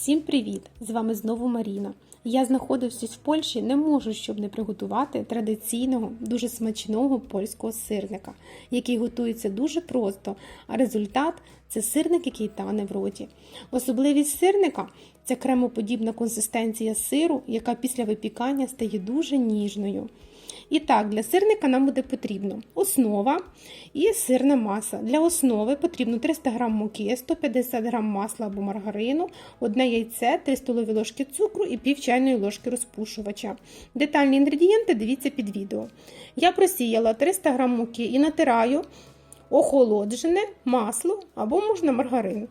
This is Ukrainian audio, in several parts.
Всім привіт! З вами знову Маріна. Я знаходившись в Польщі, не можу, щоб не приготувати традиційного, дуже смачного польського сирника, який готується дуже просто, а результат це сирник, який тане в роті. Особливість сирника це кремоподібна консистенція сиру, яка після випікання стає дуже ніжною. І так, для сирника нам буде потрібно основа і сирна маса. Для основи потрібно 300 г муки, 150 г масла або маргарину, одне яйце, 3 столові ложки цукру і пів чайної ложки розпушувача. Детальні інгредієнти дивіться під відео. Я просіяла 300 г муки і натираю охолоджене масло або можна маргарин.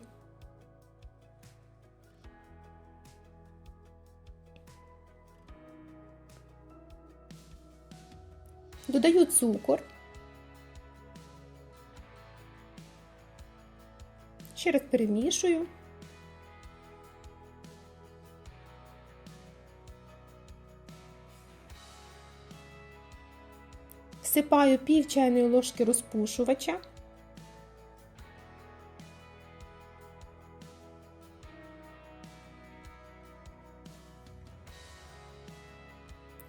Додаю цукор. Ще раз перемішую. Всипаю пів чайної ложки розпушувача.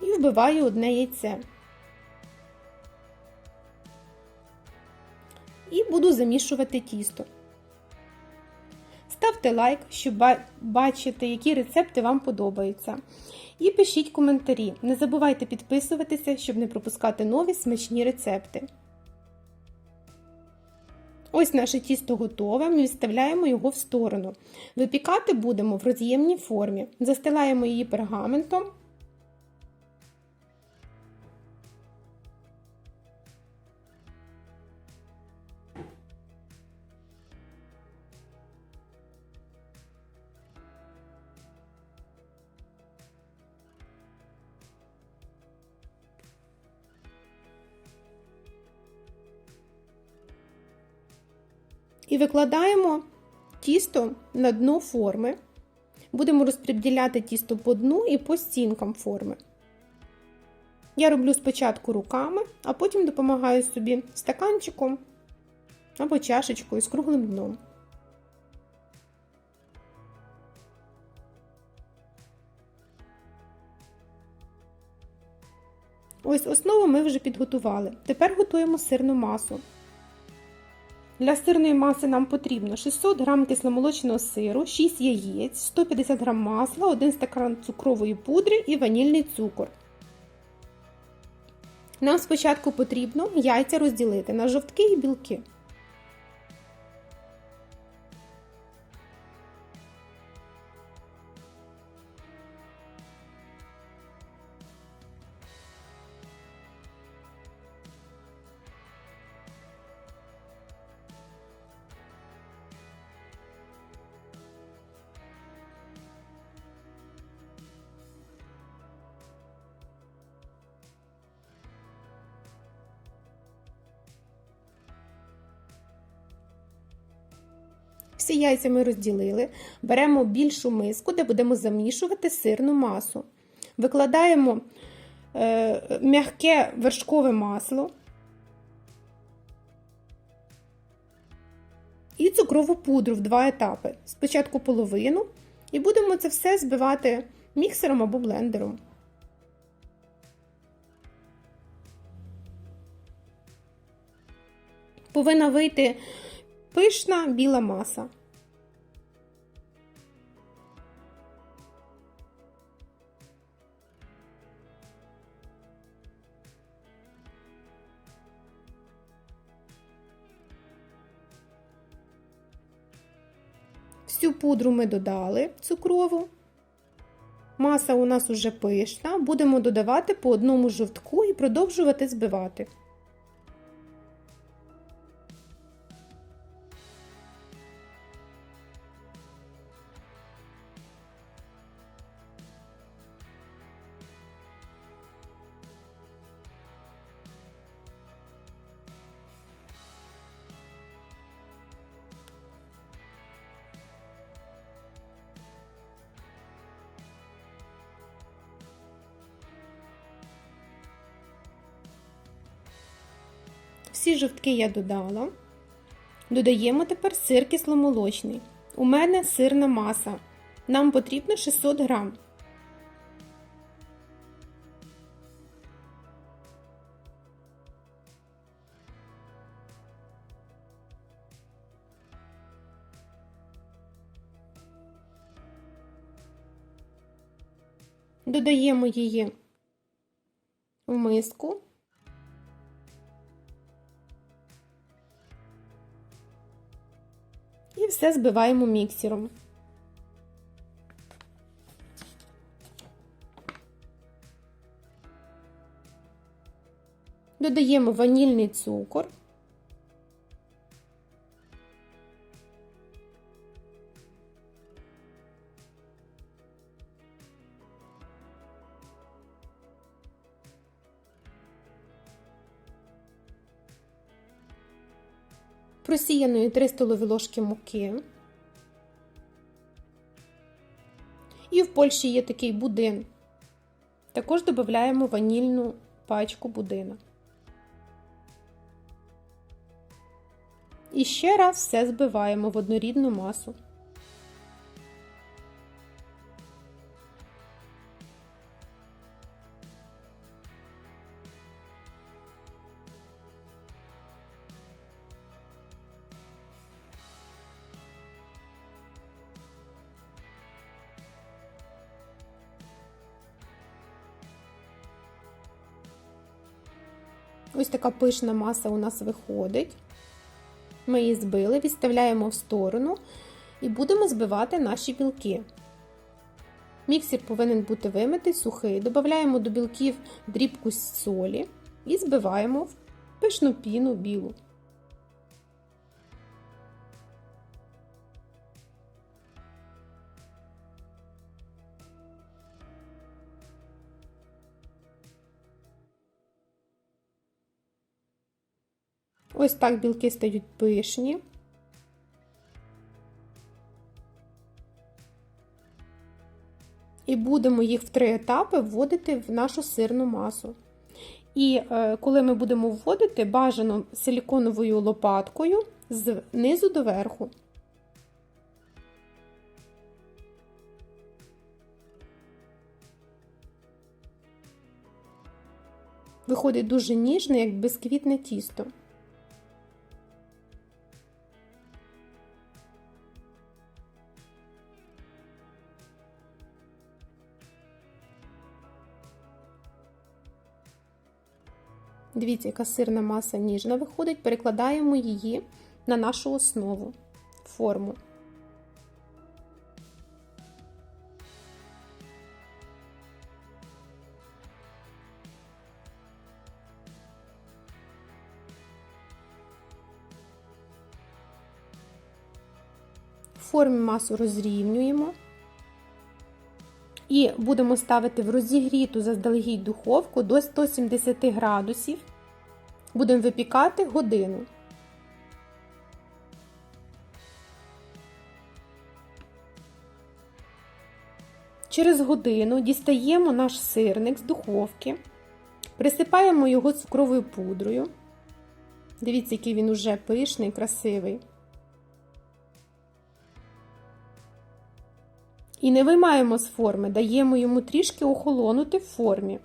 І вбиваю одне яйце. Замішувати тісто. Ставте лайк, щоб бачити, які рецепти вам подобаються. І пишіть коментарі. Не забувайте підписуватися, щоб не пропускати нові смачні рецепти. Ось наше тісто готове, ми відставляємо його в сторону. Випікати будемо в роз'ємній формі. Застилаємо її пергаментом. І викладаємо тісто на дно форми. Будемо розподіляти тісто по дну і по стінкам форми. Я роблю спочатку руками, а потім допомагаю собі стаканчиком або чашечкою з круглим дном. Ось основу ми вже підготували. Тепер готуємо сирну масу. Для сирної маси нам потрібно 600 г кисломолочного сиру, 6 яєць, 150 г масла, 1 стакан цукрової пудри і ванільний цукор. Нам спочатку потрібно яйця розділити на жовтки і білки. Всі яйця ми розділили. Беремо більшу миску, де будемо замішувати сирну масу. Викладаємо е, м'яке вершкове масло і цукрову пудру в два етапи. Спочатку половину, і будемо це все збивати міксером або блендером. Повинна вийти пишна біла маса. Всю пудру ми додали цукрову. Маса у нас уже пишна. Будемо додавати по одному жовтку і продовжувати збивати. Всі жовтки я додала. Додаємо тепер сир кисломолочний. У мене сирна маса Нам потрібно 600 грам. Додаємо її в миску. Все збиваємо міксером. Додаємо ванільний цукор. Просіяної 3 столові ложки муки. І в Польщі є такий будин. Також додаємо ванільну пачку будина. І ще раз все збиваємо в однорідну масу. Ось така пишна маса у нас виходить. Ми її збили, відставляємо в сторону і будемо збивати наші білки. Міксер повинен бути вимитий, сухий. Додаємо до білків дрібку солі і збиваємо в пишну піну білу. Ось так білки стають пишні. І будемо їх в три етапи вводити в нашу сирну масу. І е, коли ми будемо вводити, бажано силіконовою лопаткою з низу до верху. Виходить дуже ніжне, як бисквітне тісто. Дивіться, яка сирна маса ніжна виходить, перекладаємо її на нашу основу форму. В формі масу розрівнюємо і будемо ставити в розігріту заздалегідь духовку до 170 градусів. Будемо випікати годину. Через годину дістаємо наш сирник з духовки, присипаємо його цукровою пудрою. Дивіться, який він уже пишний, красивий. І не виймаємо з форми, даємо йому трішки охолонути в формі.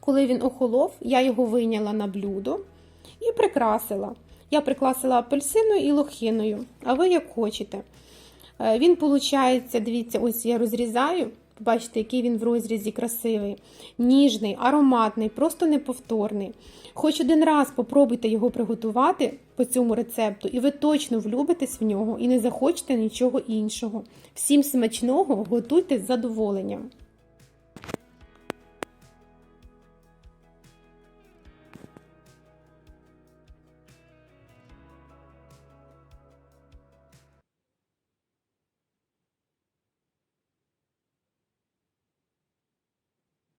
Коли він охолов, я його вийняла на блюдо і прикрасила. Я прикрасила апельсиною і лохиною, а ви як хочете. Е, він, виходить, дивіться, ось я розрізаю. Бачите, який він в розрізі красивий, ніжний, ароматний, просто неповторний. Хоч один раз попробуйте його приготувати по цьому рецепту, і ви точно влюбитесь в нього і не захочете нічого іншого. Всім смачного готуйте з задоволенням.